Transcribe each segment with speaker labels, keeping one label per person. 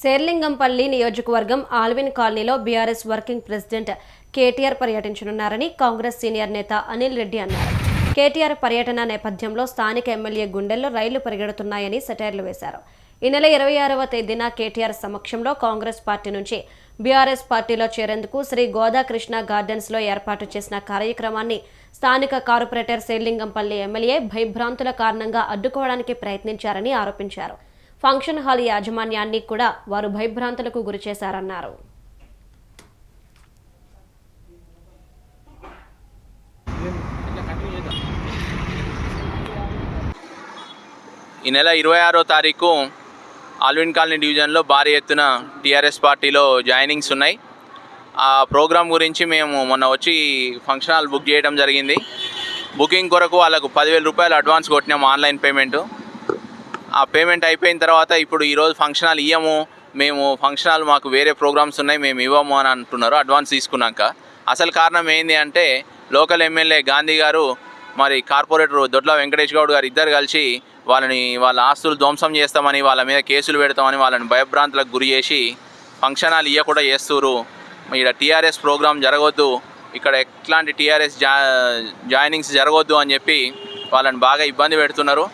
Speaker 1: శేర్లింగంపల్లి నియోజకవర్గం ఆల్విన్ కాలనీలో BRS working president KTR పర్యటించనున్నారని కాంగ్రెస్ సీనియర్ నేత అనిల్ రెడ్డి అన్నారు. కేటీఆర్ పర్యటన నేపథ్యంలో స్థానిక ఎమ్మెల్యే గుండెల్లో రైళ్ళు పరిగెడుతున్నాయని సెటైర్లు వేశారు. ఈ నెల ఇరవై ఆరవ తేదీన కేటీఆర్ సమక్షంలో కాంగ్రెస్ పార్టీ నుంచి బీఆర్ఎస్ పార్టీలో చేరేందుకు శ్రీ గోదాకృష్ణ గార్డెన్స్లో ఏర్పాటు చేసిన కార్యక్రమాన్ని స్థానిక కార్పొరేటర్ శేర్లింగంపల్లి ఎమ్మెల్యే భయభ్రాంతుల కారణంగా అడ్డుకోవడానికి ప్రయత్నించారని ఆరోపించారు. ఫంక్షన్ హాల్ యాజమాన్యాన్ని కూడా వారు భయభ్రాంతులకు గురిచేశారన్నారు
Speaker 2: ఈ నెల ఇరవై ఆరో తారీఖు ఆల్విన్ కాలనీ డివిజన్లో భారీ ఎత్తున టీఆర్ఎస్ పార్టీలో జాయినింగ్స్ ఉన్నాయి. ఆ ప్రోగ్రాం గురించి మేము మొన్న వచ్చి ఫంక్షన్ హాల్ బుక్ చేయడం జరిగింది. బుకింగ్ కొరకు వాళ్ళకు పదివేల రూపాయలు అడ్వాన్స్ కొట్టినాము ఆన్లైన్ పేమెంటు. ఆ పేమెంట్ అయిపోయిన తర్వాత ఇప్పుడు ఈరోజు ఫంక్షన్ హాల్ ఇయ్యము. మేము ఫంక్షన్ హాల్ మాకు వేరే ప్రోగ్రామ్స్ ఉన్నాయి మేము ఇవ్వము అని అంటున్నారు అడ్వాన్స్ తీసుకున్నాక. అసలు కారణం ఏంది అంటే లోకల్ ఎమ్మెల్యే గాంధీ గారు మరి కార్పొరేటర్ దొడ్ల వెంకటేష్ గౌడ్ గారు ఇద్దరు కలిసి వాళ్ళని వాళ్ళ ఆస్తులు ధ్వంసం చేస్తామని వాళ్ళ మీద కేసులు పెడతామని వాళ్ళని భయభ్రాంతులకు గురి చేసి ఫంక్షన్ హాల్ ఇవ్వకుండా చేస్తున్నారు ఇక్కడ టీఆర్ఎస్ ప్రోగ్రామ్ జరగొద్దు. ఇక్కడ ఎట్లాంటి టీఆర్ఎస్ జా జాయినింగ్స్ జరగొద్దు అని చెప్పి వాళ్ళని బాగా ఇబ్బంది పెడుతున్నారు.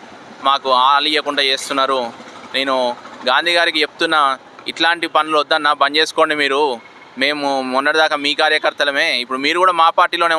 Speaker 2: మాకు ఆలియకుండా చేస్తున్నారు. నేను గాంధీ గారికి చెప్తున్నా ఇట్లాంటి పనులు వద్దన్నా బంద్ చేసుకోండి మీరు. మేము మొన్నటిదాకా మీ కార్యకర్తలమే. ఇప్పుడు మీరు కూడా మా పార్టీలోనే